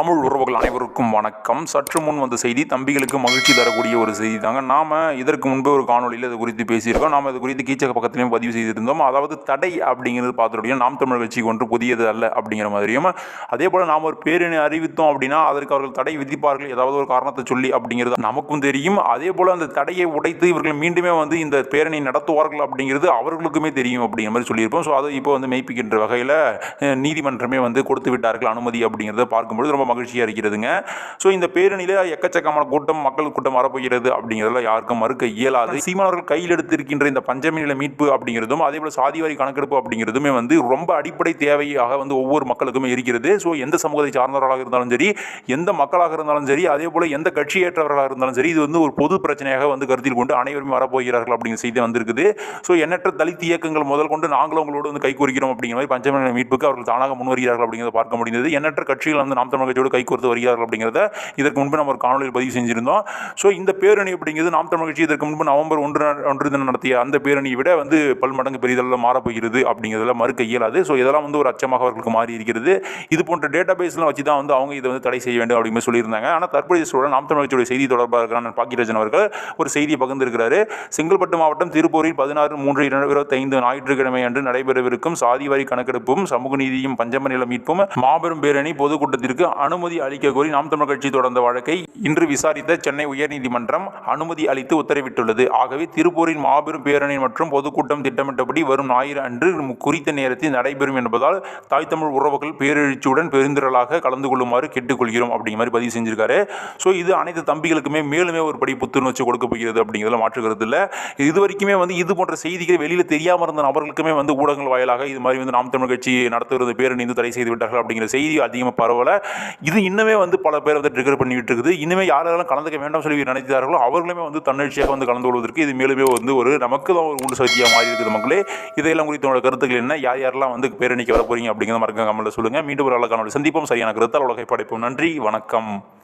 தமிழ் உறவுகள் அனைவருக்கும் வணக்கம். சற்று முன் வந்த செய்தி தம்பிகளுக்கு மகிழ்ச்சி தரக்கூடிய ஒரு செய்தி தாங்க. நாம இதற்கு முன்பு ஒரு காணொலியில் இது குறித்து பேசியிருக்கோம். நாம் இது குறித்து கீச்சக பக்கத்திலையும் பதிவு செய்திருந்தோம். அதாவது தடை அப்படிங்கிறது பார்த்துட்டோம். நாம் தமிழ் கட்சிக்கு ஒன்று புதியது அல்ல அப்படிங்கிற மாதிரியும் அதே போல் நாம் ஒரு பேரணி அறிவித்தோம் அப்படின்னா அதற்கு அவர்கள் தடை விதிப்பார்கள். ஏதாவது ஒரு காரணத்தை சொல்லி அப்படிங்கிறது நமக்கும் தெரியும். அதே போல் அந்த தடையை உடைத்து இவர்கள் மீண்டுமே வந்து இந்த பேரணி நடத்துவார்கள் அப்படிங்கிறது அவர்களுக்குமே தெரியும் அப்படிங்கிற மாதிரி சொல்லியிருப்போம். ஸோ அதை இப்போ வந்து மெய்ப்பிக்கின்ற வகையில் நீதிமன்றமே வந்து கொடுத்து விட்டார்கள் அனுமதி அப்படிங்கிறத பார்க்கும்பொழுது ரொம்ப மகிழ்ச்சியாக இருக்கிறதுங்க. ஸோ இந்த பேரணியில் எக்கச்சக்கமான கூட்டம் மக்கள் கூட்டம் வரப்போகிறது அப்படிங்கிறதுல யாருக்கும் மறுக்க இயலாது. சீமானவர்கள் கையில் எடுத்திருக்கின்ற இந்த பஞ்சமி நில மீட்பு அப்படிங்கிறதும் அதே போல் சாதிவாரி கணக்கெடுப்பு அப்படிங்கிறதுமே வந்து ரொம்ப அடிப்படை தேவையாக வந்து ஒவ்வொரு மக்களுக்குமே இருக்கிறது. ஸோ எந்த சமூகத்தை சார்ந்தவர்களாக இருந்தாலும் சரி எந்த மக்களாக இருந்தாலும் சரி அதே போல் எந்த கட்சியேற்றவர்களாக இருந்தாலும் சரி இது வந்து ஒரு பொது பிரச்சனையாக வந்து கருத்தில் கொண்டு அனைவருமே வரப்போகிறார்கள் அப்படிங்கிற செய்தி வந்திருக்குது. ஸோ எண்ணற்ற தலித் இயக்கங்கள் முதல் கொண்டு நாங்களும் உங்களோடு வந்து கை கோரிக்கிறோம் அப்படிங்கிற மாதிரி பஞ்சமி மீட்புக்கு அவர்கள் தானாக முன் வருகிறார்கள் அப்படிங்கிறத பார்க்க முடிந்தது. எண்ணற்ற கட்சிகள் வந்து நாம் தமிழ் கட்சியோடு கை கோர்த்து வருகிறார்கள் அப்படிங்கிறத இதற்கு முன்பு நம்ம ஒரு காணொலியில் பதிவு செஞ்சிருந்தோம். ஸோ இந்த பேரணி அப்படிங்கிறது நாம் தமிழ் கட்சி இதற்கு முன்பு நவம்பர் ஒன்று ஒன்று தினம் நடத்திய அந்த பேரணியை விட வந்து பல்மடங்கு பெரிதளவில் மாறப்போகிறது அப்படிங்கிறதுல மறுக்க இயலாது. ஸோ இதெல்லாம் வந்து ஒரு அச்சமாக அவர்களுக்கு மாறி இருக்கிறது இது போன்ற டேட்டா பேஸ்லாம் வச்சு தான் வந்து அவங்க இதை வந்து தடை செய்ய வேண்டும் அப்படின்னு சொல்லியிருந்தாங்க. ஆனால் தற்போதைய சூழல் நாம் தமிழ் கட்சியுடைய செய்தி தொடர்பாக பாக்கியராஜன் அவர்கள் ஒரு செய்தியை பகிர்ந்திருக்கிறாரு. செங்கல்பட்டு மாவட்டம் திருப்பூரில் பதினாறு மூன்று இருபத்தைந்து ஞாயிற்றுக்கிழமை அன்று நடைபெறவிருக்கும் சாதிவாரி கணக்கெடுப்பும் சமூக நீதியும் பஞ்சம நில மீட்பும் மாபெரும் பேரணி பொதுக்கூட்டத்திற்கு அனுமதி அளிக்க கோரி நாம் தமிழ் கட்சி தொடர்ந்த வழக்கை இன்று விசாரித்த சென்னை உயர்நீதிமன்றம் அனுமதி அளித்து உத்தரவிட்டுள்ளது. ஆகவே திருப்பூரின் மாபெரும் பேரணி மற்றும் பொதுக்கூட்டம் திட்டமிட்டபடி வரும் ஞாயிறு அன்று குறித்த நேரத்தில் நடைபெறும் என்பதால் தாய் தமிழ் உறவுகள் பேரெழுச்சியுடன் பெருந்திரளாக கலந்து கொள்ளுமாறு கேட்டுக்கொள்கிறோம் அப்படிங்கிற மாதிரி பதிவு செஞ்சிருக்காரு. ஸோ இது அனைத்து தம்பிகளுக்குமே மேலுமே ஒரு படி புத்துணர்ச்சி கொடுக்க போகிறது அப்படிங்கிறதுல மாற்றுகிறது இல்லை. இது வரைக்குமே வந்து இது போன்ற செய்திகள் வெளியில் தெரியாமல் இருந்த நபர்களுக்குமே வந்து ஊடகங்கள் வாயிலாக இது மாதிரி வந்து நாம் தமிழ் கட்சி நடத்துகிறது பேரணி வந்து தடை செய்து விட்டார்கள் அப்படிங்கிற செய்தி அதிகமாக பரவல. இது இன்னுமே வந்து பல பேர் வந்து ட்ரிகர் பண்ணிவிட்டு இருக்குது இன்னுமே யாரெல்லாம் கலந்துக்க வேண்டாம் சொல்லி நினைத்தார்களோ அவர்களுமே வந்து தன்னெழுச்சியாக வந்து கலந்து கொள்வதற்கு இது மேலுமே வந்து ஒரு நமக்கு தான் ஒரு உண்டு சக்தியாக மாறி இருக்குது மக்களே. இதெல்லாம் குறித்து உங்களோட கருத்துக்கள் என்ன? யார் யாரெல்லாம் வந்து பேரணிக்கு வர போறீங்க அப்படிங்கிற மறக்க கமெண்ட்ல சொல்லுங்க. மீண்டும் ஒரு அழகான சந்திப்போம். சரியான கருத்தால் உலகை படைப்போம். நன்றி. வணக்கம்.